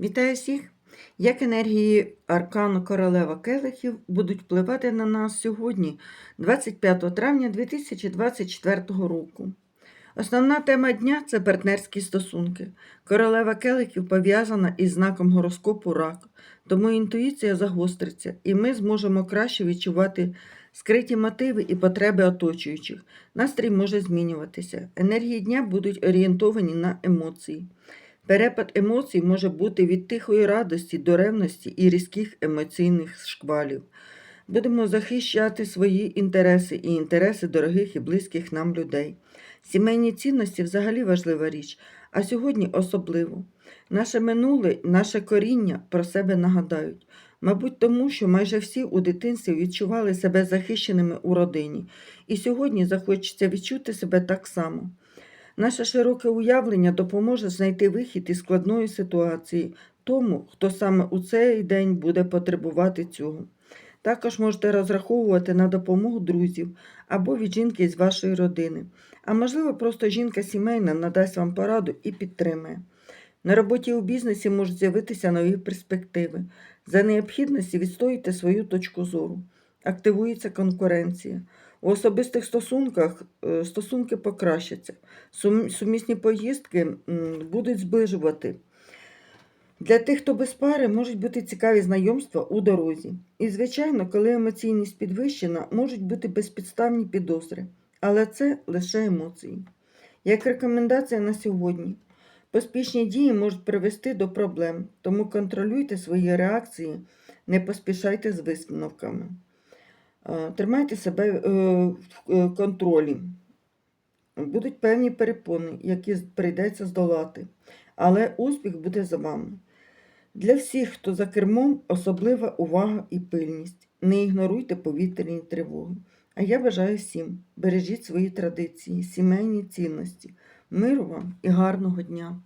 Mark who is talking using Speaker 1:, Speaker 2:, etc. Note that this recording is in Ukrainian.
Speaker 1: Вітаю всіх! Як енергії аркану королева келихів будуть впливати на нас сьогодні, 25 травня 2024 року. Основна тема дня це партнерські стосунки. Королева келихів пов'язана із знаком гороскопу рак, тому інтуїція загостриться, і ми зможемо краще відчувати скриті мотиви і потреби оточуючих. Настрій може змінюватися. Енергії дня будуть орієнтовані на емоції. Перепад емоцій може бути від тихої радості до ревності і різких емоційних шквалів. Будемо захищати свої інтереси і інтереси дорогих і близьких нам людей. Сімейні цінності взагалі важлива річ, а сьогодні особливо. Наше минуле, наше коріння про себе нагадають. Мабуть, тому що майже всі у дитинстві відчували себе захищеними у родині, і сьогодні захочеться відчути себе так само. Наше широке уявлення допоможе знайти вихід із складної ситуації тому, хто саме у цей день буде потребувати цього. Також можете розраховувати на допомогу друзів або від жінки з вашої родини. А можливо, просто жінка сімейна надасть вам пораду і підтримає. На роботі у бізнесі можуть з'явитися нові перспективи. За необхідності відстоюйте свою точку зору. Активується конкуренція. У особистих стосунках е, стосунки покращаться. Сумісні поїздки будуть зближувати. Для тих, хто без пари, можуть бути цікаві знайомства у дорозі. І, звичайно, коли емоційність підвищена, можуть бути безпідставні підозри. Але це лише емоції. Як рекомендація на сьогодні, поспішні дії можуть привести до проблем, тому контролюйте свої реакції, не поспішайте з висновками. Е, Тримайте себе е, в е, контролі. Будуть певні перепони, які прийдеться здолати, але успіх буде за вами. Для всіх, хто за кермом, особлива увага і пильність. Не ігноруйте повітряні тривоги. А я бажаю всім, бережіть свої традиції, сімейні цінності, миру вам і гарного дня!